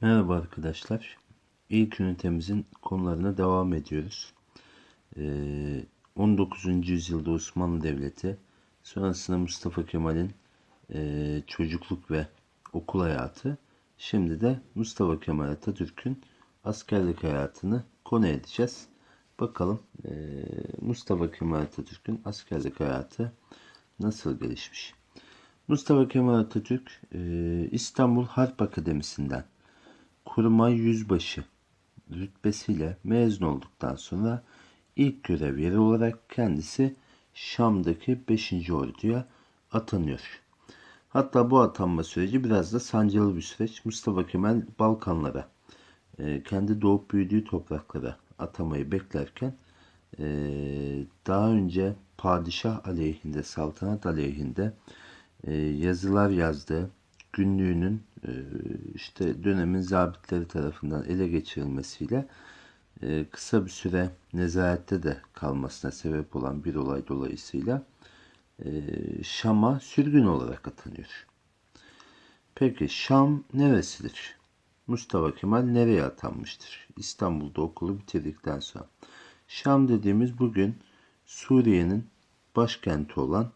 Merhaba arkadaşlar. İlk ünitemizin konularına devam ediyoruz. Ee, 19. yüzyılda Osmanlı Devleti, sonrasında Mustafa Kemal'in e, çocukluk ve okul hayatı, şimdi de Mustafa Kemal Atatürk'ün askerlik hayatını konu edeceğiz. Bakalım e, Mustafa Kemal Atatürk'ün askerlik hayatı nasıl gelişmiş? Mustafa Kemal Atatürk e, İstanbul Harp Akademisi'nden kurmay yüzbaşı rütbesiyle mezun olduktan sonra ilk görev yeri olarak kendisi Şam'daki 5. orduya atanıyor. Hatta bu atanma süreci biraz da sancılı bir süreç. Mustafa Kemal Balkanlara, e, kendi doğup büyüdüğü topraklara atamayı beklerken e, daha önce padişah aleyhinde, saltanat aleyhinde e, yazılar yazdığı günlüğünün e, işte dönemin zabitleri tarafından ele geçirilmesiyle e, kısa bir süre nezarette de kalmasına sebep olan bir olay dolayısıyla e, Şam'a sürgün olarak atanıyor. Peki Şam neresidir? Mustafa Kemal nereye atanmıştır? İstanbul'da okulu bitirdikten sonra. Şam dediğimiz bugün Suriye'nin başkenti olan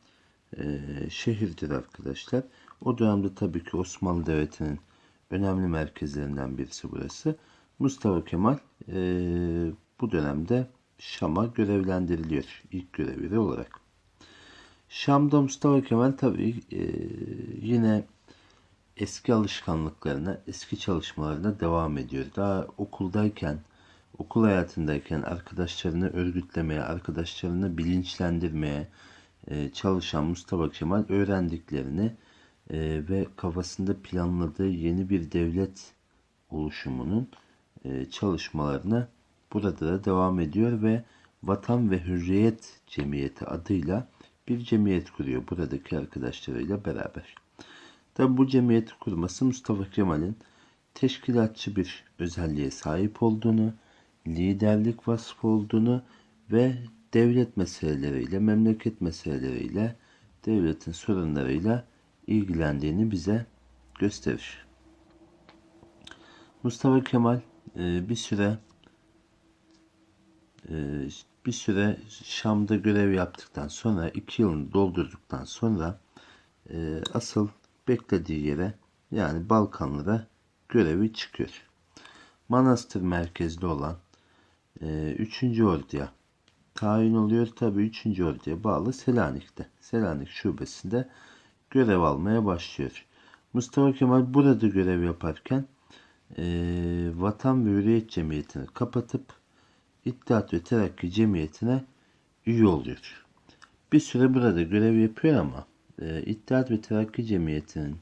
e, şehirdir arkadaşlar. O dönemde tabii ki Osmanlı Devleti'nin önemli merkezlerinden birisi burası. Mustafa Kemal e, bu dönemde Şam'a görevlendiriliyor ilk görevi olarak. Şam'da Mustafa Kemal tabii e, yine eski alışkanlıklarına, eski çalışmalarına devam ediyor. Daha okuldayken, okul hayatındayken arkadaşlarını örgütlemeye, arkadaşlarını bilinçlendirmeye e, çalışan Mustafa Kemal öğrendiklerini e, ve kafasında planladığı yeni bir devlet oluşumunun e, çalışmalarını burada da devam ediyor ve Vatan ve Hürriyet Cemiyeti adıyla bir cemiyet kuruyor buradaki arkadaşlarıyla beraber. Tabi bu cemiyeti kurması Mustafa Kemal'in teşkilatçı bir özelliğe sahip olduğunu, liderlik vasfı olduğunu ve devlet meseleleriyle, memleket meseleleriyle, devletin sorunlarıyla ilgilendiğini bize gösterir. Mustafa Kemal e, bir süre e, bir süre Şam'da görev yaptıktan sonra iki yılını doldurduktan sonra e, asıl beklediği yere yani Balkanlara görevi çıkıyor. Manastır merkezli olan 3. Ordu'ya tayin oluyor. Tabi 3. Ordu'ya bağlı Selanik'te. Selanik şubesinde görev almaya başlıyor. Mustafa Kemal burada görev yaparken e, Vatan ve Hürriyet Cemiyeti'ni kapatıp İttihat ve Terakki Cemiyeti'ne üye oluyor. Bir süre burada görev yapıyor ama e, İttihat ve Terakki Cemiyeti'nin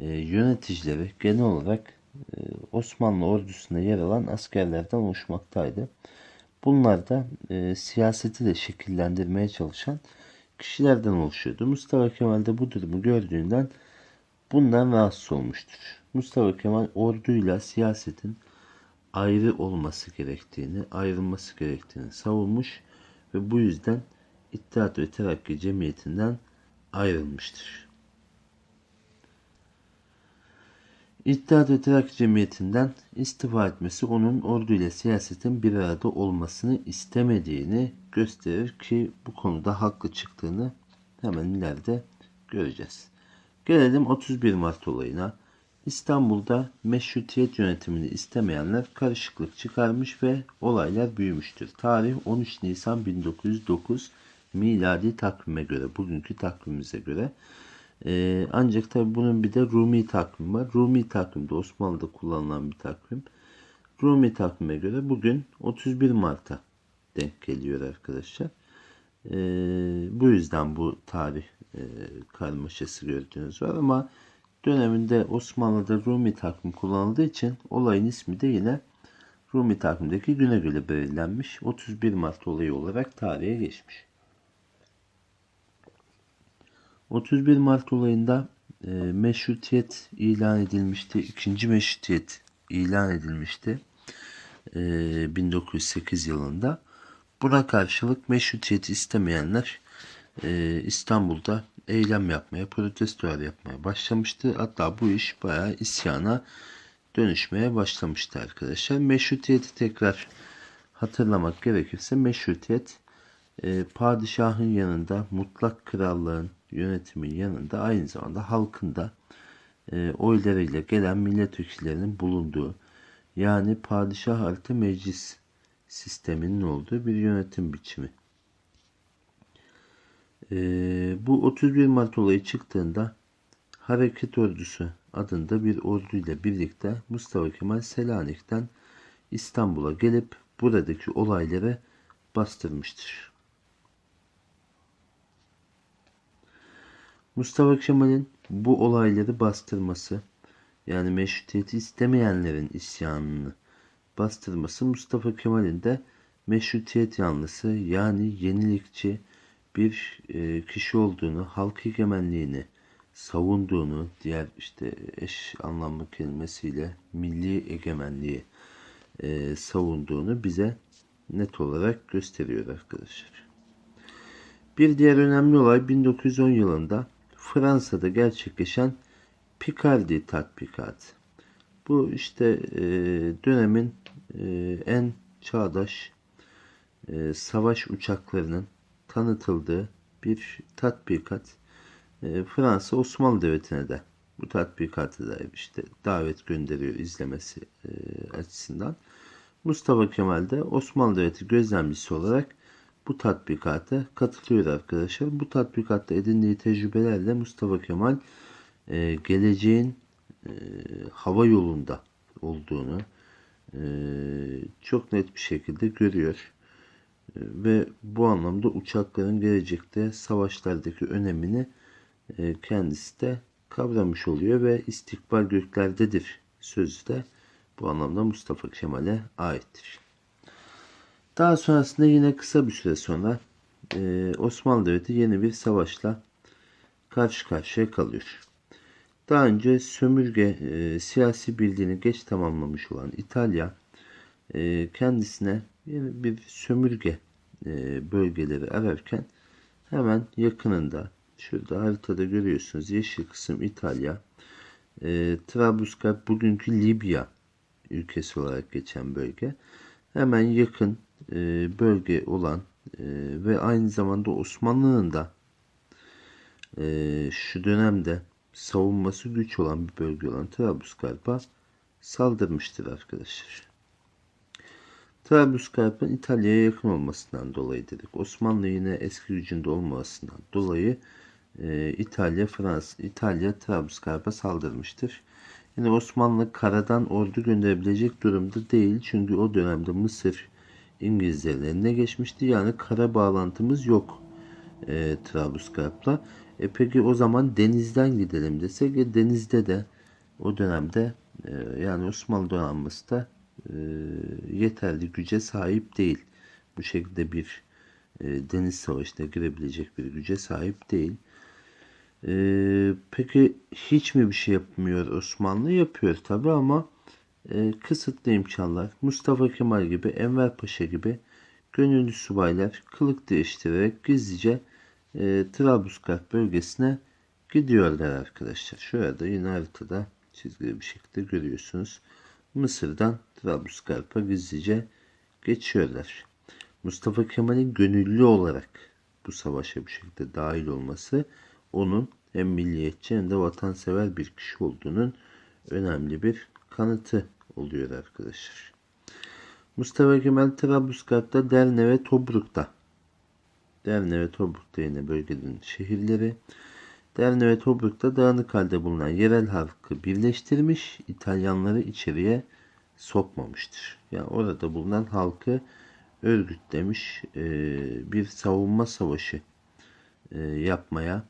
e, yöneticileri genel olarak e, Osmanlı ordusunda yer alan askerlerden oluşmaktaydı. Bunlar da e, siyaseti de şekillendirmeye çalışan kişilerden oluşuyordu. Mustafa Kemal de bu durumu gördüğünden bundan rahatsız olmuştur. Mustafa Kemal orduyla siyasetin ayrı olması gerektiğini, ayrılması gerektiğini savunmuş ve bu yüzden İttihat ve Terakki Cemiyeti'nden ayrılmıştır. İttihat ve Terakki Cemiyeti'nden istifa etmesi onun orduyla siyasetin bir arada olmasını istemediğini gösterir ki bu konuda haklı çıktığını hemen ileride göreceğiz. Gelelim 31 Mart olayına. İstanbul'da meşrutiyet yönetimini istemeyenler karışıklık çıkarmış ve olaylar büyümüştür. Tarih 13 Nisan 1909 miladi takvime göre, bugünkü takvimimize göre. Ee, ancak tabi bunun bir de Rumi takvim var. Rumi takvimde Osmanlı'da kullanılan bir takvim. Rumi takvime göre bugün 31 Mart'a denk geliyor arkadaşlar. Ee, bu yüzden bu tarih e, karmaşası gördüğünüz var ama döneminde Osmanlı'da Rumi takvim kullanıldığı için olayın ismi de yine Rumi takvimdeki güne göre belirlenmiş. 31 Mart olayı olarak tarihe geçmiş. 31 Mart olayında e, meşrutiyet ilan edilmişti. İkinci meşrutiyet ilan edilmişti. E, 1908 yılında. Buna karşılık meşrutiyeti istemeyenler e, İstanbul'da eylem yapmaya, protestolar yapmaya başlamıştı. Hatta bu iş bayağı isyana dönüşmeye başlamıştı arkadaşlar. Meşrutiyeti tekrar hatırlamak gerekirse meşrutiyet e, padişahın yanında mutlak krallığın yönetimin yanında aynı zamanda halkın da e, oylarıyla gelen milletvekillerinin bulunduğu yani padişah artı meclis sisteminin olduğu bir yönetim biçimi. E, bu 31 Mart olayı çıktığında Hareket Ordusu adında bir orduyla birlikte Mustafa Kemal Selanik'ten İstanbul'a gelip buradaki olayları bastırmıştır. Mustafa Kemal'in bu olayları bastırması yani meşrutiyeti istemeyenlerin isyanını bastırması Mustafa Kemal'in de meşrutiyet yanlısı yani yenilikçi bir e, kişi olduğunu, halk egemenliğini savunduğunu, diğer işte eş anlamlı kelimesiyle milli egemenliği e, savunduğunu bize net olarak gösteriyor arkadaşlar. Bir diğer önemli olay 1910 yılında Fransa'da gerçekleşen Picardy tatbikatı. Bu işte e, dönemin e, en çağdaş e, savaş uçaklarının tanıtıldığı bir tatbikat. E, Fransa Osmanlı Devleti'ne de bu tatbikatı da işte davet gönderiyor izlemesi e, açısından. Mustafa Kemal de Osmanlı Devleti gözlemcisi olarak bu tatbikata katılıyor arkadaşlar. Bu tatbikatta edindiği tecrübelerle Mustafa Kemal e, geleceğin e, hava yolunda olduğunu e, çok net bir şekilde görüyor. E, ve bu anlamda uçakların gelecekte savaşlardaki önemini e, kendisi de kavramış oluyor ve istikbal göklerdedir sözü de bu anlamda Mustafa Kemal'e aittir. Daha sonrasında yine kısa bir süre sonra e, Osmanlı Devleti yeni bir savaşla karşı karşıya kalıyor. Daha önce sömürge e, siyasi bildiğini geç tamamlamış olan İtalya e, kendisine yeni bir sömürge e, bölgeleri ararken hemen yakınında şurada haritada görüyorsunuz yeşil kısım İtalya e, Trablusgarp bugünkü Libya ülkesi olarak geçen bölge hemen yakın e, bölge olan e, ve aynı zamanda Osmanlı'nın da e, şu dönemde savunması güç olan bir bölge olan Trablusgarp'a saldırmıştır arkadaşlar. Trablusgarp'ın İtalya'ya yakın olmasından dolayı dedik. Osmanlı yine eski gücünde olmasından dolayı İtalya, Fransız, İtalya Trablusgarp'a saldırmıştır. Yine Osmanlı karadan ordu gönderebilecek durumda değil. Çünkü o dönemde Mısır İngilizlerin eline geçmişti. Yani kara bağlantımız yok e, Trablusgarp'la. E peki o zaman denizden gidelim desek e, denizde de o dönemde e, yani Osmanlı donanması da e, yeterli güce sahip değil. Bu şekilde bir e, deniz savaşına girebilecek bir güce sahip değil. E, peki hiç mi bir şey yapmıyor Osmanlı? Yapıyor tabi ama e, kısıtlı imkanlar. Mustafa Kemal gibi, Enver Paşa gibi gönüllü subaylar kılık değiştirerek gizlice e, Trablusgarp bölgesine gidiyorlar arkadaşlar. Şurada yine haritada çizgili bir şekilde görüyorsunuz. Mısır'dan Trablusgarp'a gizlice geçiyorlar. Mustafa Kemal'in gönüllü olarak bu savaşa bu şekilde dahil olması onun hem milliyetçi hem de vatansever bir kişi olduğunun önemli bir kanıtı oluyor arkadaşlar. Mustafa Kemal Trablusgarp'ta, Derne ve Tobruk'ta Derne ve Tobruk'ta yine bölgenin şehirleri Derne ve Tobruk'ta dağınık halde bulunan yerel halkı birleştirmiş, İtalyanları içeriye sokmamıştır. Yani orada bulunan halkı örgütlemiş, bir savunma savaşı yapmaya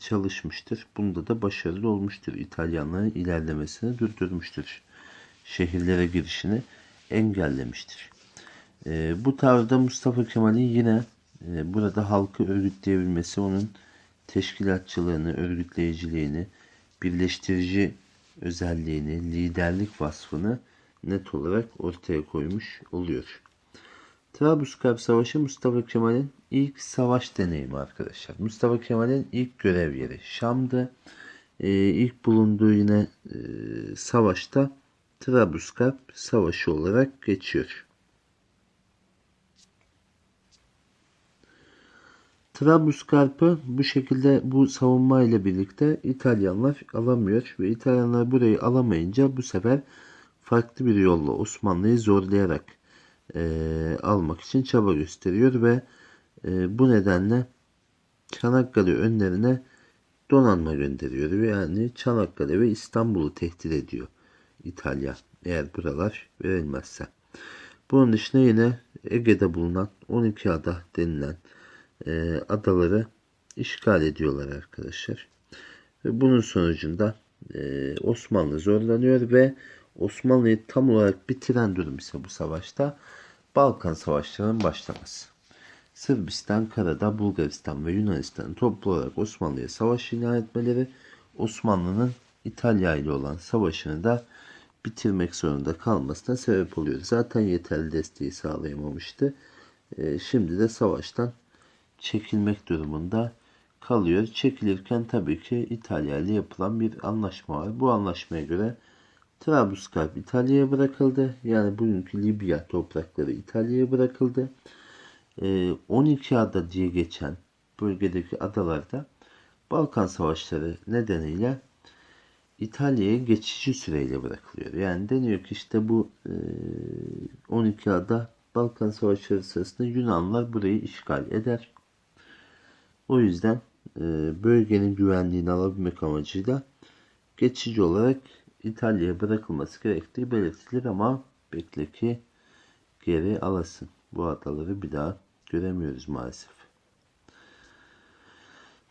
çalışmıştır. Bunda da başarılı olmuştur. İtalyanların ilerlemesini durdurmuştur. Şehirlere girişini engellemiştir. bu tarzda Mustafa Kemal'in yine burada halkı örgütleyebilmesi onun teşkilatçılığını, örgütleyiciliğini, birleştirici özelliğini, liderlik vasfını net olarak ortaya koymuş oluyor. Trablusgarp Savaşı Mustafa Kemal'in ilk savaş deneyimi arkadaşlar. Mustafa Kemal'in ilk görev yeri Şam'dı. e, ilk bulunduğu yine e, savaşta Trablusgarp Savaşı olarak geçiyor. Trablusgarp'ı bu şekilde bu savunma ile birlikte İtalyanlar alamıyor ve İtalyanlar burayı alamayınca bu sefer farklı bir yolla Osmanlı'yı zorlayarak e, almak için çaba gösteriyor ve e, bu nedenle Çanakkale önlerine donanma gönderiyor. Yani Çanakkale ve İstanbul'u tehdit ediyor İtalya eğer buralar verilmezse. Bunun dışında yine Ege'de bulunan 12 ada denilen e, adaları işgal ediyorlar arkadaşlar. Ve bunun sonucunda e, Osmanlı zorlanıyor ve Osmanlı'yı tam olarak bitiren durum ise bu savaşta Balkan Savaşları'nın başlaması. Sırbistan, Karadağ, Bulgaristan ve Yunanistan'ın toplu olarak Osmanlı'ya savaş ilan etmeleri Osmanlı'nın İtalya ile olan savaşını da bitirmek zorunda kalmasına sebep oluyor. Zaten yeterli desteği sağlayamamıştı. E, şimdi de savaştan çekilmek durumunda kalıyor. Çekilirken tabii ki İtalya ile yapılan bir anlaşma var. Bu anlaşmaya göre Trablusgarp İtalya'ya bırakıldı. Yani bugünkü Libya toprakları İtalya'ya bırakıldı. 12 ee, ada diye geçen bölgedeki adalarda Balkan Savaşları nedeniyle İtalya'ya geçici süreyle bırakılıyor. Yani deniyor ki işte bu 12 e, ada Balkan Savaşları sırasında Yunanlar burayı işgal eder. O yüzden e, bölgenin güvenliğini alabilmek amacıyla geçici olarak İtalya'ya bırakılması gerektiği belirtilir ama bekle ki geri alasın. Bu adaları bir daha göremiyoruz maalesef.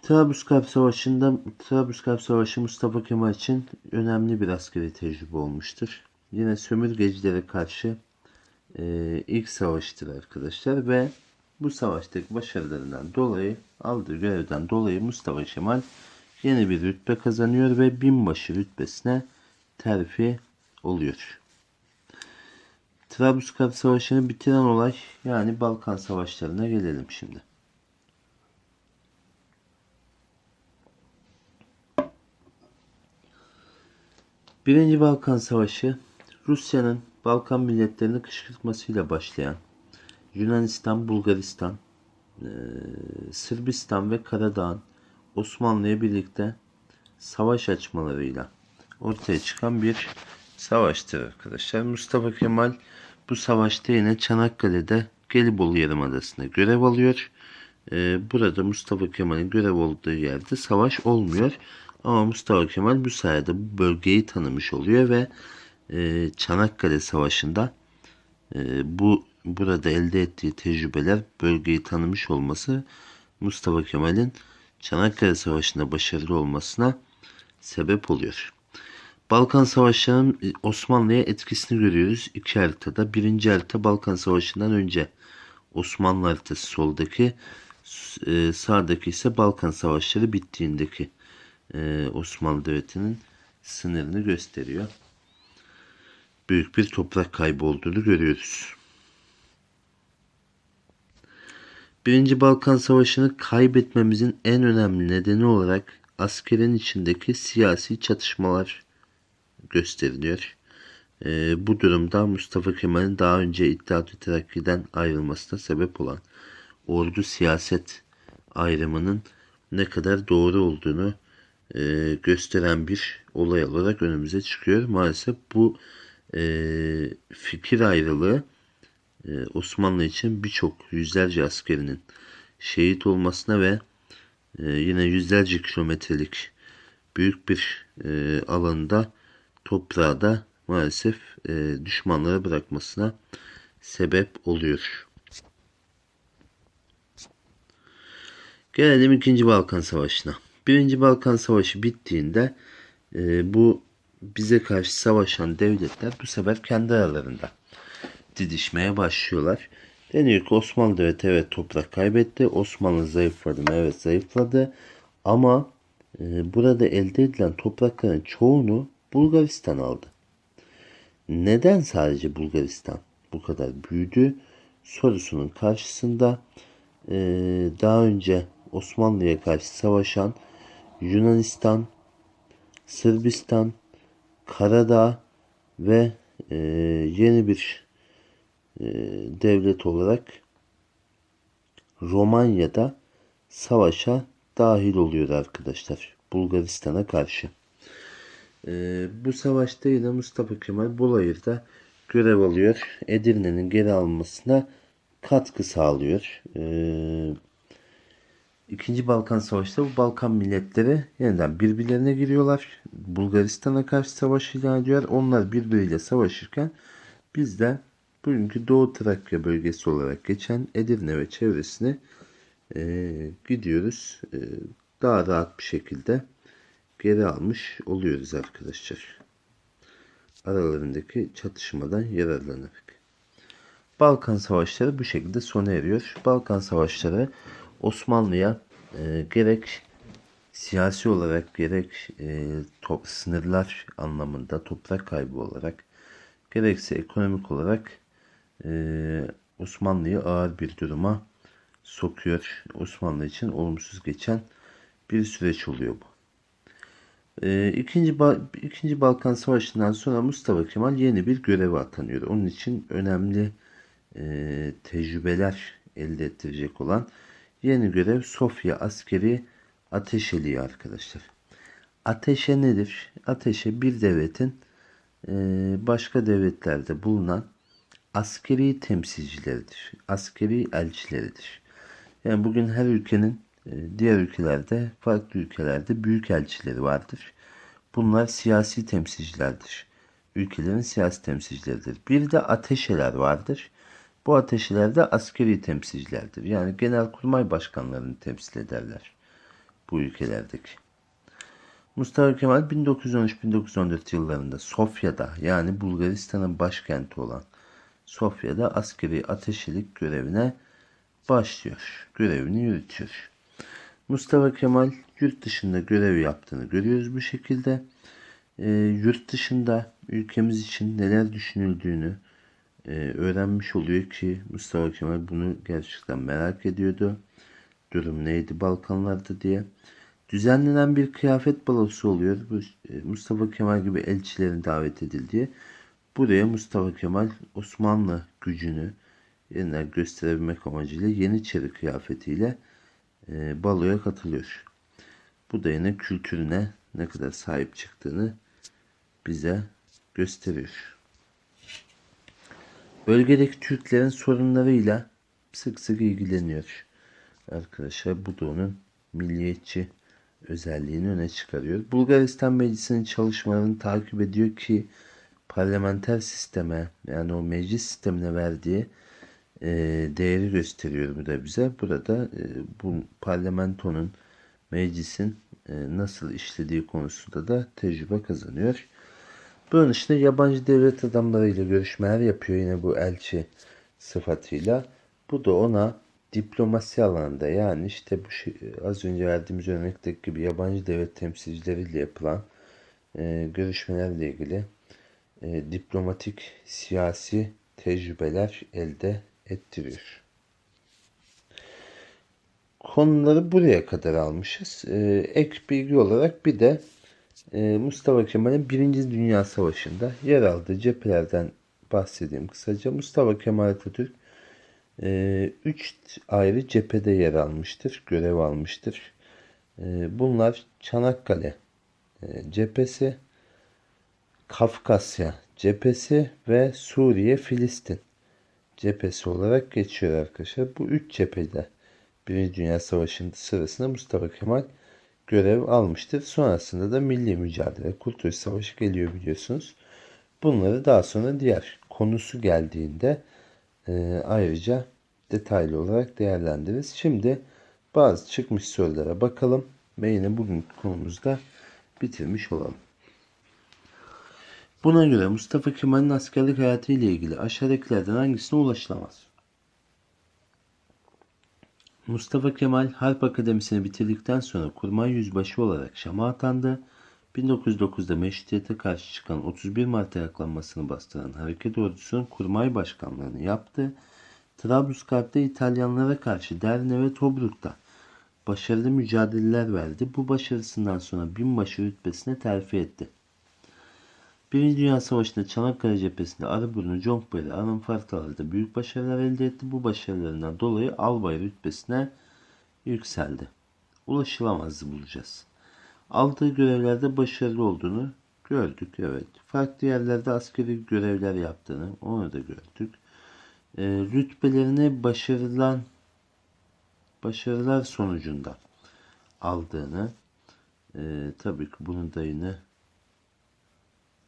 Trablusgarp Savaşı'nda Trablusgarp Savaşı Mustafa Kemal için önemli bir askeri tecrübe olmuştur. Yine sömürgecilere karşı e, ilk savaştır arkadaşlar ve bu savaştaki başarılarından dolayı aldığı görevden dolayı Mustafa Kemal yeni bir rütbe kazanıyor ve binbaşı rütbesine terfi oluyor. Trablusgarp Savaşı'nı bitiren olay yani Balkan Savaşları'na gelelim şimdi. Birinci Balkan Savaşı Rusya'nın Balkan milletlerini kışkırtmasıyla başlayan Yunanistan, Bulgaristan, Sırbistan ve Karadağ'ın Osmanlı'ya birlikte savaş açmalarıyla ortaya çıkan bir savaştır arkadaşlar. Mustafa Kemal bu savaşta yine Çanakkale'de Gelibolu Yarımadası'nda görev alıyor. Burada Mustafa Kemal'in görev olduğu yerde savaş olmuyor. Ama Mustafa Kemal bu sayede bu bölgeyi tanımış oluyor ve e, Çanakkale Savaşı'nda e, bu burada elde ettiği tecrübeler bölgeyi tanımış olması Mustafa Kemal'in Çanakkale Savaşı'nda başarılı olmasına sebep oluyor. Balkan Savaşı'nın e, Osmanlı'ya etkisini görüyoruz iki haritada. Birinci harita Balkan Savaşı'ndan önce Osmanlı haritası soldaki, e, sağdaki ise Balkan Savaşları bittiğindeki e, Osmanlı Devleti'nin sınırını gösteriyor. Büyük bir toprak kaybı olduğunu görüyoruz. Birinci Balkan Savaşı'nı kaybetmemizin en önemli nedeni olarak askerin içindeki siyasi çatışmalar gösteriliyor. E, bu durumda Mustafa Kemal'in daha önce İttihat-ı Terakki'den ayrılmasına sebep olan ordu siyaset ayrımının ne kadar doğru olduğunu e, gösteren bir olay olarak önümüze çıkıyor. Maalesef bu e, fikir ayrılığı e, Osmanlı için birçok yüzlerce askerinin şehit olmasına ve e, yine yüzlerce kilometrelik büyük bir e, alanda toprağı da maalesef e, düşmanlara bırakmasına sebep oluyor. Gelelim 2. Balkan Savaşı'na. 1. Balkan Savaşı bittiğinde e, bu bize karşı savaşan devletler bu sefer kendi aralarında didişmeye başlıyorlar. Deniyor ki Osmanlı Devleti evet toprak kaybetti. Osmanlı zayıfladı mı? Evet zayıfladı. Ama e, burada elde edilen toprakların çoğunu Bulgaristan aldı. Neden sadece Bulgaristan bu kadar büyüdü sorusunun karşısında e, daha önce Osmanlı'ya karşı savaşan Yunanistan, Sırbistan, Karadağ ve e, yeni bir e, devlet olarak Romanya'da savaşa dahil oluyor arkadaşlar. Bulgaristan'a karşı. E, bu savaşta yine Mustafa Kemal Bolayır'da görev alıyor. Edirne'nin geri alınmasına katkı sağlıyor. E, İkinci Balkan Savaşı'nda bu Balkan milletleri yeniden birbirlerine giriyorlar. Bulgaristan'a karşı savaş ilan ediyorlar. Onlar birbiriyle savaşırken biz de bugünkü Doğu Trakya bölgesi olarak geçen Edirne ve çevresine e, gidiyoruz. E, daha rahat bir şekilde geri almış oluyoruz arkadaşlar. Aralarındaki çatışmadan yararlanarak. Balkan Savaşları bu şekilde sona eriyor. Balkan Savaşları Osmanlı'ya e, gerek siyasi olarak gerek e, top, sınırlar anlamında toprak kaybı olarak gerekse ekonomik olarak e, Osmanlı'yı ağır bir duruma sokuyor. Osmanlı için olumsuz geçen bir süreç oluyor bu. E, ikinci, ba ikinci Balkan Savaşı'ndan sonra Mustafa Kemal yeni bir göreve atanıyor. Onun için önemli e, tecrübeler elde ettirecek olan Yeni görev Sofya askeri ateşeliği arkadaşlar. Ateşe nedir? Ateşe bir devletin e, başka devletlerde bulunan askeri temsilcileridir. Askeri elçileridir. Yani bugün her ülkenin e, diğer ülkelerde, farklı ülkelerde büyük elçileri vardır. Bunlar siyasi temsilcilerdir. Ülkelerin siyasi temsilcileridir. Bir de ateşeler vardır. Bu ateşelerde askeri temsilcilerdir. Yani genelkurmay başkanlarını temsil ederler bu ülkelerdeki. Mustafa Kemal 1913-1914 yıllarında Sofya'da yani Bulgaristan'ın başkenti olan Sofya'da askeri ateşilik görevine başlıyor. Görevini yürütüyor. Mustafa Kemal yurt dışında görev yaptığını görüyoruz bu şekilde. E, yurt dışında ülkemiz için neler düşünüldüğünü, e, öğrenmiş oluyor ki Mustafa Kemal bunu gerçekten merak ediyordu. Durum neydi Balkanlarda diye. Düzenlenen bir kıyafet balosu oluyor. E, Mustafa Kemal gibi elçilerin davet edildiği. Buraya Mustafa Kemal Osmanlı gücünü yeniden gösterebilmek amacıyla Yeniçeri kıyafetiyle e, baloya katılıyor. Bu da yine kültürüne ne kadar sahip çıktığını bize gösteriyor. Bölgedeki Türklerin sorunlarıyla sık sık ilgileniyor. Arkadaşlar bu da onun milliyetçi özelliğini öne çıkarıyor. Bulgaristan Meclisi'nin çalışmalarını takip ediyor ki parlamenter sisteme yani o meclis sistemine verdiği e, değeri gösteriyor bu da bize. Burada e, bu parlamentonun meclisin e, nasıl işlediği konusunda da tecrübe kazanıyor. Bunun dışında yabancı devlet adamlarıyla görüşmeler yapıyor yine bu elçi sıfatıyla. Bu da ona diplomasi alanında yani işte bu şey, az önce verdiğimiz örnekteki gibi yabancı devlet temsilcileriyle yapılan e, görüşmelerle ilgili e, diplomatik siyasi tecrübeler elde ettiriyor. Konuları buraya kadar almışız. E, ek bilgi olarak bir de Mustafa Kemal'in Birinci Dünya Savaşı'nda yer aldığı cephelerden bahsedeyim kısaca. Mustafa Kemal Atatürk 3 e, ayrı cephede yer almıştır, görev almıştır. E, bunlar Çanakkale e, cephesi, Kafkasya cephesi ve Suriye Filistin cephesi olarak geçiyor arkadaşlar. Bu üç cephede Birinci Dünya Savaşı'nın sırasında Mustafa Kemal görev almıştır. Sonrasında da milli mücadele, Kurtuluş Savaşı geliyor biliyorsunuz. Bunları daha sonra diğer konusu geldiğinde e, ayrıca detaylı olarak değerlendiririz. Şimdi bazı çıkmış sorulara bakalım ve yine bugünkü konumuzda bitirmiş olalım. Buna göre Mustafa Kemal'in askerlik hayatı ile ilgili aşağıdakilerden hangisine ulaşılamaz? Mustafa Kemal Harp Akademisi'ni bitirdikten sonra kurmay yüzbaşı olarak Şam'a atandı. 1909'da meşrutiyete karşı çıkan 31 Mart ayaklanmasını bastıran hareket ordusunun kurmay başkanlığını yaptı. Trablusgarp'ta İtalyanlara karşı Derne ve Tobruk'ta başarılı mücadeleler verdi. Bu başarısından sonra binbaşı rütbesine terfi etti. Birinci Dünya Savaşı'nda Çanakkale cephesinde Arıburnu, Conkbeli, Arınfartalar'da büyük başarılar elde etti. Bu başarılarından dolayı albay rütbesine yükseldi. Ulaşılamazdı bulacağız. Aldığı görevlerde başarılı olduğunu gördük. Evet. Farklı yerlerde askeri görevler yaptığını onu da gördük. E, rütbelerini başarılan başarılar sonucunda aldığını e, tabii ki bunun da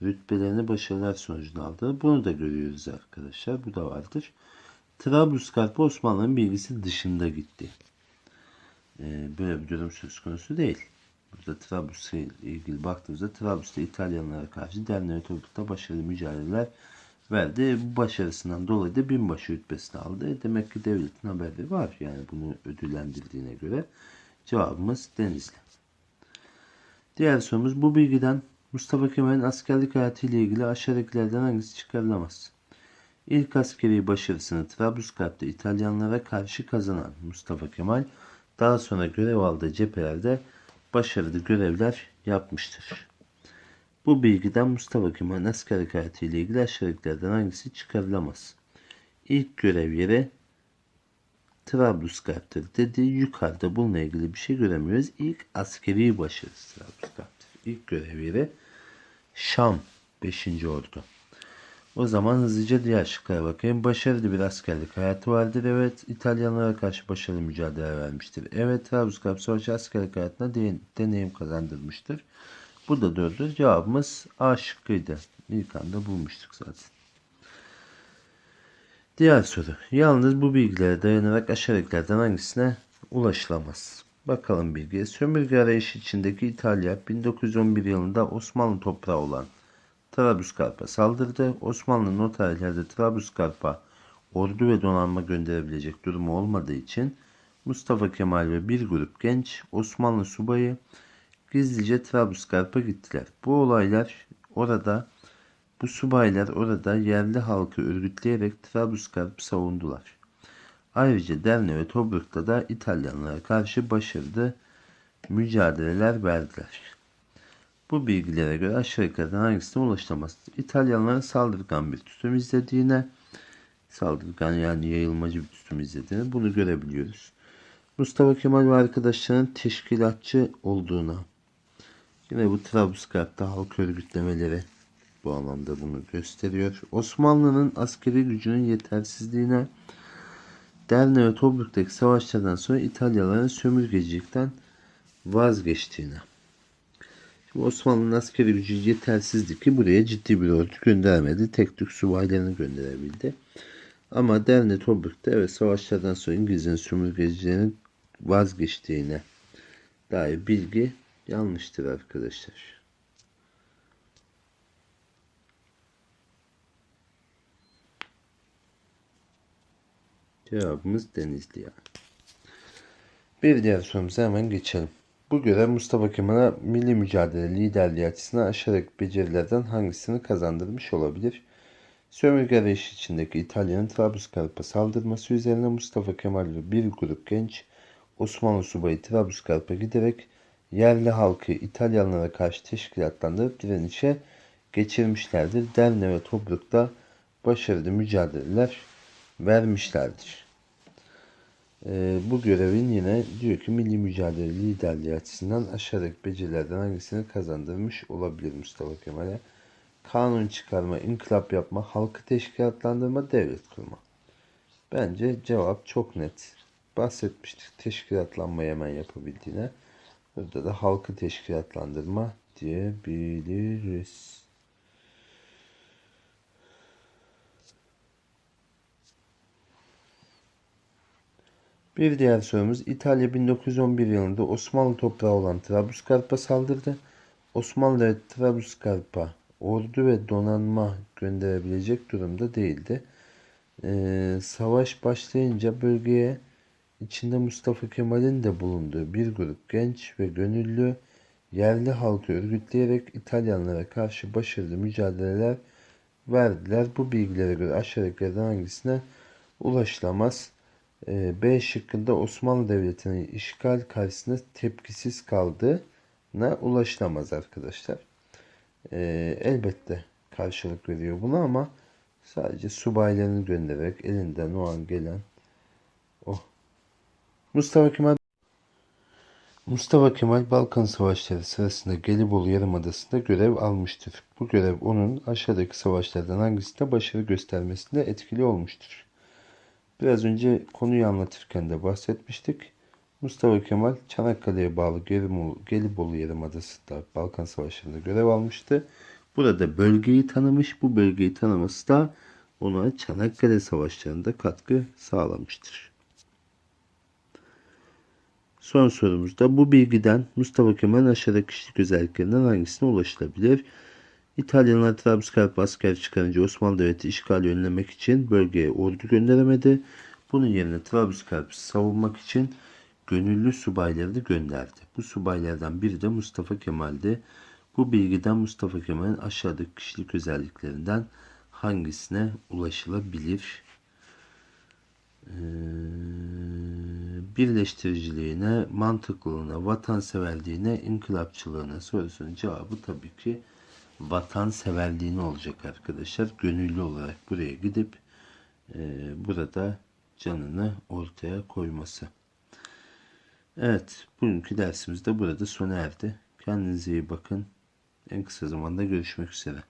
yine rütbelerini başarılar sonucunda aldığını bunu da görüyoruz arkadaşlar. Bu da vardır. Trablusgarp Osmanlı'nın bilgisi dışında gitti. E, böyle bir durum söz konusu değil. Burada Trablus'la ilgili baktığımızda Trablus'ta İtalyanlara karşı derneğe oturdukta başarılı mücadeleler verdi. Bu başarısından dolayı da binbaşı rütbesini aldı. Demek ki devletin haberi var yani bunu ödüllendirdiğine göre. Cevabımız Denizli. Diğer sorumuz bu bilgiden Mustafa Kemal'in askerlik hayatıyla ilgili aşağıdakilerden hangisi çıkarılamaz? İlk askeri başarısını Trablusgarp'ta İtalyanlara karşı kazanan Mustafa Kemal daha sonra görev aldığı cephelerde başarılı görevler yapmıştır. Bu bilgiden Mustafa Kemal'in askerlik hayatı ile ilgili aşağıdakilerden hangisi çıkarılamaz? İlk görev yeri Trablusgarp'tır dedi. Yukarıda bununla ilgili bir şey göremiyoruz. İlk askeri başarısı Trablusgarp'tır. İlk görev yeri Şam 5. Ordu. O zaman hızlıca diğer şıklara bakayım. Başarılı bir askerlik hayatı vardır. Evet. İtalyanlara karşı başarılı mücadele vermiştir. Evet. Trablusgarp Savaşı askerlik hayatına de- deneyim kazandırmıştır. Bu da doğrudur. Cevabımız A şıkkıydı. İlk anda bulmuştuk zaten. Diğer soru. Yalnız bu bilgilere dayanarak aşağıdakilerden hangisine ulaşılamaz? Bakalım bilgiye. Sömürge arayışı içindeki İtalya 1911 yılında Osmanlı toprağı olan Trablusgarp'a saldırdı. Osmanlı'nın o tarihlerde Trablusgarp'a ordu ve donanma gönderebilecek durumu olmadığı için Mustafa Kemal ve bir grup genç Osmanlı subayı gizlice Trablusgarp'a gittiler. Bu olaylar orada bu subaylar orada yerli halkı örgütleyerek Trablusgarp'ı savundular. Ayrıca Derne ve Tobruk'ta da İtalyanlara karşı başarılı mücadeleler verdiler. Bu bilgilere göre aşağı yukarıdan hangisine ulaşılamaz? İtalyanların saldırgan bir tutum izlediğine, saldırgan yani yayılmacı bir tutum izlediğine bunu görebiliyoruz. Mustafa Kemal ve arkadaşlarının teşkilatçı olduğuna, yine bu Trablusgarp'ta halk örgütlemeleri bu anlamda bunu gösteriyor. Osmanlı'nın askeri gücünün yetersizliğine, Derne ve Tobruk'taki savaşlardan sonra İtalyaların sömürgecilikten vazgeçtiğine. Şimdi Osmanlı'nın askeri gücü yetersizdi ki buraya ciddi bir ordu göndermedi. Tek tük subaylarını gönderebildi. Ama Derne Tobruk'ta evet savaşlardan sonra İngilizlerin sömürgecilerin vazgeçtiğine dair bilgi yanlıştır arkadaşlar. Cevabımız Denizli yani. Bir diğer sorumuza hemen geçelim. Bu görev Mustafa Kemal'a milli mücadele liderliği açısından aşağıdaki becerilerden hangisini kazandırmış olabilir? Sömürge arayışı içindeki İtalya'nın Trablusgarp'a saldırması üzerine Mustafa Kemal ve bir grup genç Osmanlı subayı Trablusgarp'a giderek yerli halkı İtalyanlara karşı teşkilatlandırıp direnişe geçirmişlerdir. Derne ve Tobruk'ta başarılı mücadeleler vermişlerdir. Ee, bu görevin yine diyor ki milli mücadele liderliği açısından aşağıdaki becerilerden hangisini kazandırmış olabilir Mustafa Kemal'e? Kanun çıkarma, inkılap yapma, halkı teşkilatlandırma, devlet kurma. Bence cevap çok net. Bahsetmiştik teşkilatlanmayı hemen yapabildiğine. Burada da halkı teşkilatlandırma diyebiliriz. Bir diğer sorumuz İtalya 1911 yılında Osmanlı toprağı olan Trablusgarp'a saldırdı. Osmanlı ve ordu ve donanma gönderebilecek durumda değildi. Ee, savaş başlayınca bölgeye içinde Mustafa Kemal'in de bulunduğu bir grup genç ve gönüllü yerli halkı örgütleyerek İtalyanlara karşı başarılı mücadeleler verdiler. Bu bilgilere göre aşağıdakilerden hangisine ulaşılamaz? Ee, B şıkkında Osmanlı Devleti'nin işgal karşısında tepkisiz kaldığına ulaşılamaz arkadaşlar. Ee, elbette karşılık veriyor buna ama sadece subaylarını göndererek elinden o an gelen o. Mustafa Kemal Mustafa Kemal Balkan Savaşları sırasında Gelibolu Yarımadası'nda görev almıştır. Bu görev onun aşağıdaki savaşlardan hangisinde başarı göstermesinde etkili olmuştur. Biraz önce konuyu anlatırken de bahsetmiştik. Mustafa Kemal Çanakkale'ye bağlı Gelibolu, Yarımadası'nda Balkan Savaşları'nda görev almıştı. Burada bölgeyi tanımış. Bu bölgeyi tanıması da ona Çanakkale Savaşları'nda katkı sağlamıştır. Son sorumuzda bu bilgiden Mustafa Kemal'in aşağıdaki kişilik özelliklerinden hangisine ulaşılabilir? İtalyanlar Trabzonspor asker çıkarınca Osmanlı Devleti işgali önlemek için bölgeye ordu gönderemedi. Bunun yerine Trabzonspor savunmak için gönüllü subayları da gönderdi. Bu subaylardan biri de Mustafa Kemal'di. Bu bilgiden Mustafa Kemal'in aşağıdaki kişilik özelliklerinden hangisine ulaşılabilir? Ee, birleştiriciliğine, mantıklılığına, vatanseverliğine, inkılapçılığına sorusunun cevabı tabii ki vatanseverliğine olacak arkadaşlar. Gönüllü olarak buraya gidip e, burada canını ortaya koyması. Evet, bugünkü dersimiz de burada sona erdi. Kendinize iyi bakın. En kısa zamanda görüşmek üzere.